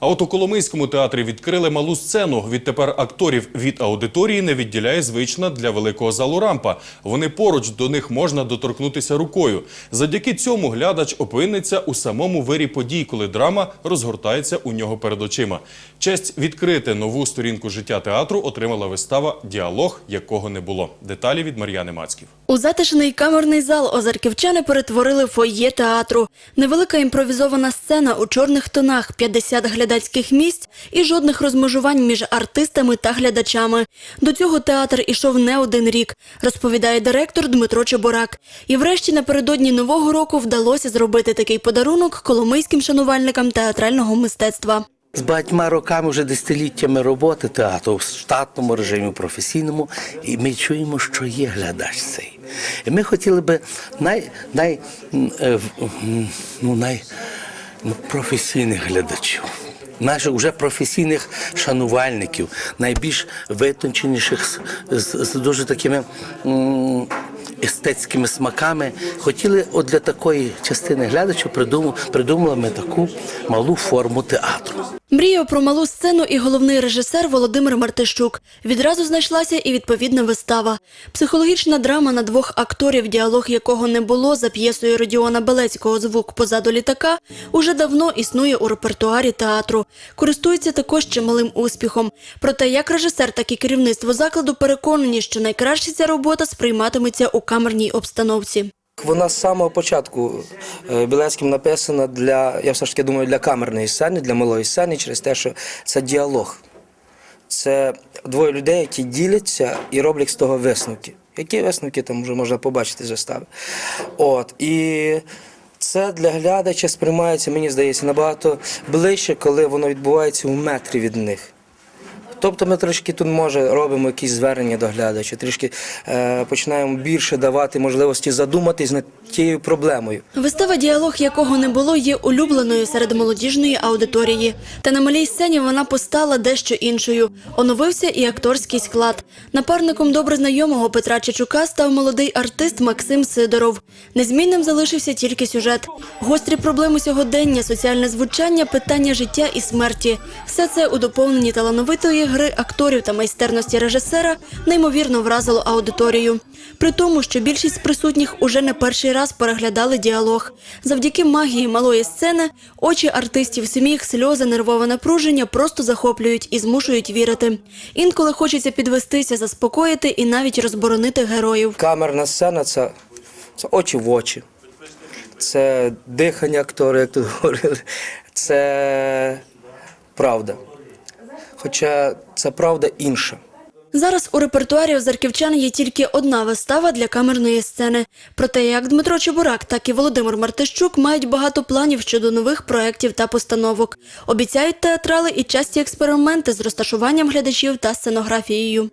А от у Коломийському театрі відкрили малу сцену. Відтепер акторів від аудиторії не відділяє звична для великого залу рампа. Вони поруч до них можна доторкнутися рукою. Завдяки цьому глядач опиниться у самому вирі подій, коли драма розгортається у нього перед очима. Честь відкрити нову сторінку життя театру отримала вистава Діалог, якого не було. Деталі від Мар'яни Мацьків. У затишний камерний зал озерківчани перетворили в фойє театру. Невелика імпровізована сцена у чорних тонах, 50 глядацьких місць і жодних розмежувань між артистами та глядачами. До цього театр ішов не один рік, розповідає директор Дмитро Чеборак. І врешті напередодні нового року вдалося зробити такий подарунок коломийським шанувальникам театрального мистецтва. З багатьма роками, вже десятиліттями роботи театру в штатному режимі, професійному, і ми чуємо, що є глядач цей. І ми хотіли би най, най, е, ну, най, ну, професійних глядачів. Наших вже професійних шанувальників, найбільш витонченіших з, з, дуже такими естетськими смаками. Хотіли от для такої частини глядачів придумали, придумали ми таку малу форму театру. Мріяв про малу сцену і головний режисер Володимир Мартищук. Відразу знайшлася і відповідна вистава. Психологічна драма на двох акторів, діалог якого не було за п'єсою Родіона Белецького «Звук позаду літака» уже давно існує у репертуарі театру. Користується також чималим успіхом. Проте як режисер, так і керівництво закладу переконані, що найкраще ця робота сприйматиметься у камерній обстановці. Вона з самого початку е, Білецьким написана для, я все ж таки думаю, для камерної сцени, для малої сцени, через те, що це діалог. Це двоє людей, які діляться і роблять з того висновки. Які висновки там вже можна побачити з вистави. От. І це для глядача сприймається, мені здається, набагато ближче, коли воно відбувається у метрі від них. Тобто ми трошки тут може робимо якісь звернення до глядача, трішки е, починаємо більше давати можливості задуматись над тією проблемою. Вистава діалог якого не було є улюбленою серед молодіжної аудиторії. Та на малій сцені вона постала дещо іншою. Оновився і акторський склад. Напарником добре знайомого Петра Чечука став молодий артист Максим Сидоров. Незмінним залишився тільки сюжет. Гострі проблеми сьогодення, соціальне звучання, питання життя і смерті. Все це у доповненні талановитої гри акторів та майстерності режисера неймовірно вразило аудиторію. При тому, що більшість присутніх уже не перший раз переглядали діалог. Завдяки магії малої сцени очі артистів сміх, сльози, нервове напруження просто захоплюють і змушують вірити. Інколи хочеться підвестися, заспокоїти і навіть розборонити героїв. Камерна сцена це, це очі в очі, це дихання актора, як тут говорили, це правда. Хоча це правда інша. Зараз у репертуарі озерківчан є тільки одна вистава для камерної сцени. Проте як Дмитро Чебурак, так і Володимир Мартищук мають багато планів щодо нових проєктів та постановок. Обіцяють театрали і часті експерименти з розташуванням глядачів та сценографією.